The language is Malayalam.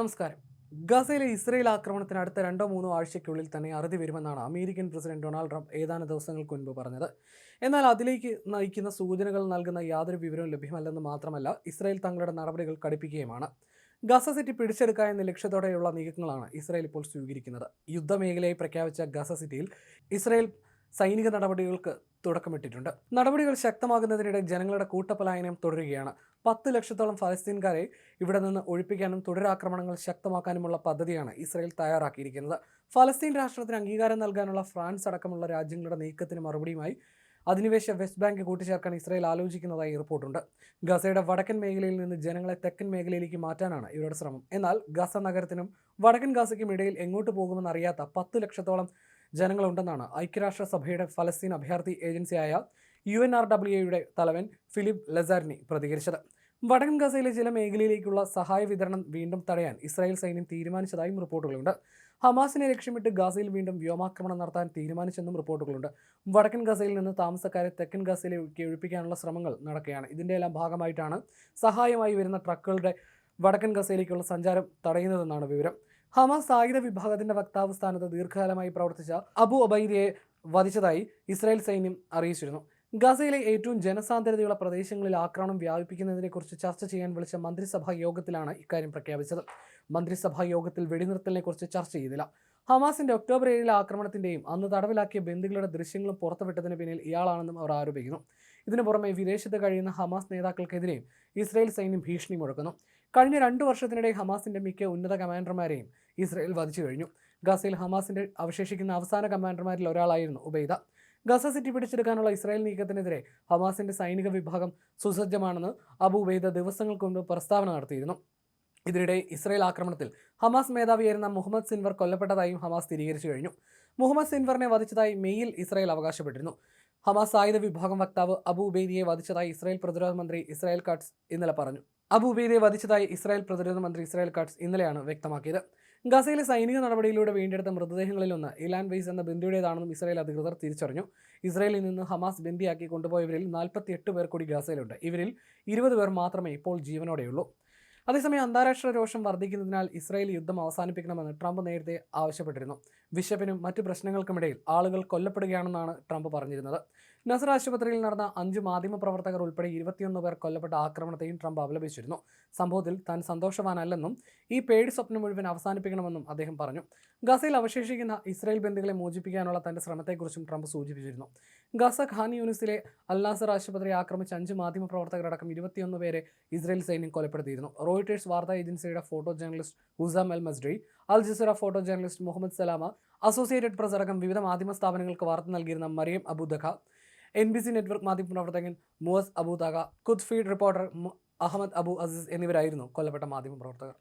നമസ്കാരം. ഗസയിലെ ഇസ്രയേൽ ആക്രമണത്തിന് അടുത്ത രണ്ടോ മൂന്നോ ആഴ്ചയ്ക്കുള്ളിൽ തന്നെ അറുതി വരുമെന്നാണ് അമേരിക്കൻ പ്രസിഡന്റ് ഡൊണാൾഡ് ട്രംപ് ഏതാനും ദിവസങ്ങൾക്ക് മുൻപ് പറഞ്ഞത്. എന്നാൽ അതിലേക്ക് നയിക്കുന്ന സൂചനകൾ നൽകുന്ന യാതൊരു വിവരവും ലഭ്യമല്ലെന്ന് മാത്രമല്ല ഇസ്രയേൽ തങ്ങളുടെ നടപടികൾ കടുപ്പിക്കുകയുമാണ്. ഗസ സിറ്റി പിടിച്ചെടുക്കുക എന്ന ലക്ഷ്യത്തോടെയുള്ള നീക്കങ്ങളാണ് ഇസ്രയേൽ ഇപ്പോൾ സ്വീകരിക്കുന്നത്. യുദ്ധമേഖലയായി പ്രഖ്യാപിച്ച ഗസ സിറ്റിയിൽ ഇസ്രയേൽ സൈനിക നടപടികൾക്ക് തുടക്കമിട്ടിട്ടുണ്ട്. നടപടികൾ ശക്തമാകുന്നതിനിടെ ജനങ്ങളുടെ കൂട്ടപലായനം തുടരുകയാണ്. പത്ത് ലക്ഷത്തോളം ഫലസ്തീൻകാരെ ഇവിടെ നിന്ന് ഒഴിപ്പിക്കാനും തുടരാക്രമണങ്ങൾ ശക്തമാക്കാനുമുള്ള പദ്ധതിയാണ് ഇസ്രായേൽ തയ്യാറാക്കിയിരിക്കുന്നത്. ഫലസ്തീൻ രാഷ്ട്രത്തിന് അംഗീകാരം നൽകാനുള്ള ഫ്രാൻസ് അടക്കമുള്ള രാജ്യങ്ങളുടെ നീക്കത്തിന് മറുപടിയുമായി അധിനിവേശ വെസ്റ്റ് ബാങ്ക് കൂട്ടിച്ചേർക്കാൻ ഇസ്രായേൽ ആലോചിക്കുന്നതായി റിപ്പോർട്ടുണ്ട്. ഗസയുടെ വടക്കൻ മേഖലയിൽ നിന്ന് ജനങ്ങളെ തെക്കൻ മേഖലയിലേക്ക് മാറ്റാനാണ് ഇവരുടെ ശ്രമം. എന്നാൽ ഗസ നഗരത്തിനും വടക്കൻ ഗസയ്ക്കും ഇടയിൽ എങ്ങോട്ട് പോകുമെന്ന് അറിയാത്ത പത്ത് ലക്ഷത്തോളം ജനങ്ങളുണ്ടെന്നാണ് ഐക്യരാഷ്ട്രസഭയുടെ ഫലസ്തീൻ അഭയാർത്ഥി ഏജൻസിയായ യു എൻ ആർ ഡബ്ല്യുയുടെ തലവൻ ഫിലിപ്പ് ലസാർനി പ്രതികരിച്ചത്. വടക്കൻ ഗസയിലെ ചില മേഖലയിലേക്കുള്ള സഹായ വിതരണം വീണ്ടും തടയാൻ ഇസ്രായേൽ സൈന്യം തീരുമാനിച്ചതായും റിപ്പോർട്ടുകളുണ്ട്. ഹമാസിനെ ലക്ഷ്യമിട്ട് ഗാസയിൽ വീണ്ടും വ്യോമാക്രമണം നടത്താൻ തീരുമാനിച്ചെന്നും റിപ്പോർട്ടുകളുണ്ട്. വടക്കൻ ഗസയിൽ നിന്ന് താമസക്കാരെ തെക്കൻ ഗസയിലേക്ക് ഒഴിപ്പിക്കാനുള്ള ശ്രമങ്ങൾ നടക്കുകയാണ്. ഇതിന്റെ എല്ലാം ഭാഗമായിട്ടാണ് സഹായമായി വരുന്ന ട്രക്കുകളുടെ വടക്കൻ ഗസയിലേക്കുള്ള സഞ്ചാരം തടയുന്നതെന്നാണ് വിവരം. ഹമാസ് ആയുധ വിഭാഗത്തിന്റെ വക്താവ് സ്ഥാനത്ത് ദീർഘകാലമായി പ്രവർത്തിച്ച അബു ഒബൈദിയെ വധിച്ചതായി ഇസ്രായേൽ സൈന്യം അറിയിച്ചിരുന്നു. ഗസയിലെ ഏറ്റവും ജനസാന്ദ്രതയുള്ള പ്രദേശങ്ങളിൽ ആക്രമണം വ്യാപിപ്പിക്കുന്നതിനെക്കുറിച്ച് ചർച്ച ചെയ്യാൻ വിളിച്ച മന്ത്രിസഭാ യോഗത്തിലാണ് ഇക്കാര്യം പ്രഖ്യാപിച്ചത്. മന്ത്രിസഭാ യോഗത്തിൽ വെടിനിർത്തലിനെക്കുറിച്ച് ചർച്ച ചെയ്തില്ല. ഹമാസിന്റെ ഒക്ടോബർ ഏഴിലെ ആക്രമണത്തിന്റെയും അന്ന് തടവിലാക്കിയ ബന്ധുക്കളുടെ ദൃശ്യങ്ങളും പുറത്തുവിട്ടതിന് പിന്നിൽ ഇയാളാണെന്നും അവർ ആരോപിക്കുന്നു. ഇതിനു പുറമെ വിദേശത്ത് കഴിയുന്ന ഹമാസ് നേതാക്കൾക്കെതിരെയും ഇസ്രായേൽ സൈന്യം ഭീഷണി മുഴക്കുന്നു. കഴിഞ്ഞ രണ്ടു വർഷത്തിനിടെ ഹമാസിന്റെ മിക്ക ഉന്നത കമാൻഡർമാരെയും ഇസ്രയേൽ വധിച്ചു കഴിഞ്ഞു. ഗസയിൽ ഹമാസിന്റെ അവശേഷിക്കുന്ന അവസാന കമാൻഡർമാരിൽ ഒരാളായിരുന്നു ഉബൈദ. ഗസ സിറ്റി പിടിച്ചെടുക്കാനുള്ള ഇസ്രായേൽ നീക്കത്തിനെതിരെ ഹമാസിന്റെ സൈനിക വിഭാഗം സുസജ്ജമാണെന്ന് അബു ഉബൈദ ദിവസങ്ങൾക്ക് മുമ്പ് പ്രസ്താവന നടത്തിയിരുന്നു. ഇതിനിടെ ഇസ്രായേൽ ആക്രമണത്തിൽ ഹമാസ് മേധാവിയായിരുന്ന മുഹമ്മദ് സിൻവർ കൊല്ലപ്പെട്ടതായും ഹമാസ് സ്ഥിരീകരിച്ചു കഴിഞ്ഞു. മുഹമ്മദ് സിൻവറിനെ വധിച്ചതായി മെയിൽ ഇസ്രായേൽ അവകാശപ്പെട്ടിരുന്നു. ഹമാസ് ആയുധ വിഭാഗം വക്താവ് അബു ഉബൈദിയെ വധിച്ചതായി ഇസ്രായേൽ പ്രതിരോധ മന്ത്രി ഇസ്രായേൽ കട്സ് ഇന്നലെ പറഞ്ഞു. അബു ഉബൈദിയെ വധിച്ചതായി ഇസ്രായേൽ പ്രതിരോധ മന്ത്രി ഇസ്രായേൽ കാട്സ് ഇന്നലെയാണ് വ്യക്തമാക്കിയത്. ഗസയിലെ സൈനിക നടപടിയിലൂടെ വീണ്ടെടുത്ത മൃതദേഹങ്ങളിലൊന്ന് ഇലാൻ വെയ്സ് എന്ന ബന്ദിയുടേതാണെന്നും ഇസ്രായേൽ അധികൃതർ തിരിച്ചറിഞ്ഞു. ഇസ്രായേലിൽ നിന്ന് ഹമാസ് ബന്ദിയാക്കി കൊണ്ടുപോയവരിൽ നാൽപ്പത്തിയെട്ട് പേർ കൂടി ഗസയിലുണ്ട്. ഇവരിൽ ഇരുപത് പേർ മാത്രമേ ഇപ്പോൾ ജീവനോടെയുള്ളൂ. അതേസമയം അന്താരാഷ്ട്ര രോഷം വർദ്ധിക്കുന്നതിനാൽ ഇസ്രായേൽ യുദ്ധം അവസാനിപ്പിക്കണമെന്ന് ട്രംപ് നേരത്തെ ആവശ്യപ്പെട്ടിരുന്നു. വിശപ്പിനും മറ്റ് പ്രശ്നങ്ങൾക്കുമിടയിൽ ആളുകൾ കൊല്ലപ്പെടുകയാണെന്നാണ് ട്രംപ് പറഞ്ഞിരുന്നത്. നസർ ആശുപത്രിയിൽ നടന്ന അഞ്ച് മാധ്യമപ്രവർത്തകർ ഉൾപ്പെടെ ഇരുപത്തിയൊന്ന് പേർ കൊല്ലപ്പെട്ട ആക്രമണത്തെയും ട്രംപ് അപലപിച്ചിരുന്നു. സംഭവത്തിൽ താൻ സന്തോഷവാനല്ലെന്നും ഈ പേടി സ്വപ്നം മുഴുവൻ അവസാനിപ്പിക്കണമെന്നും അദ്ദേഹം പറഞ്ഞു. ഗസയിൽ അവശേഷിക്കുന്ന ഇസ്രായേൽ ബന്ധുക്കളെ മോചിപ്പിക്കാനുള്ള തന്റെ ശ്രമത്തെക്കുറിച്ചും ട്രംപ് സൂചിപ്പിച്ചിരുന്നു. ഗസ ഖാൻ യൂണിസിലെ അൽനാസർ ആശുപത്രി ആക്രമിച്ച അഞ്ച് മാധ്യമപ്രവർത്തകരടക്കം ഇരുപത്തിയൊന്ന് പേരെ ഇസ്രായേൽ സൈന്യം കൊലപ്പെടുത്തിയിരുന്നു. റോയിട്ടേഴ്സ് വാർത്താ ഏജൻസിയുടെ photo journalist Husam Al Masri Al Jazeera photo journalist Muhammad Salama Associated Press അടക്കം വിവിധ മാധ്യമ സ്ഥാപനങ്ങൾക്ക് വാർത്ത നൽകിയിരുന്ന Mariam Abu Dagga N B C network മാധ്യമപ്രവർത്തകൻ Moaz Abu Dagga Quds Feed reporter Ahmed Abu Aziz എന്നിവരായിരുന്നു കൊല്ലപ്പെട്ട മാധ്യമപ്രവർത്തകർ.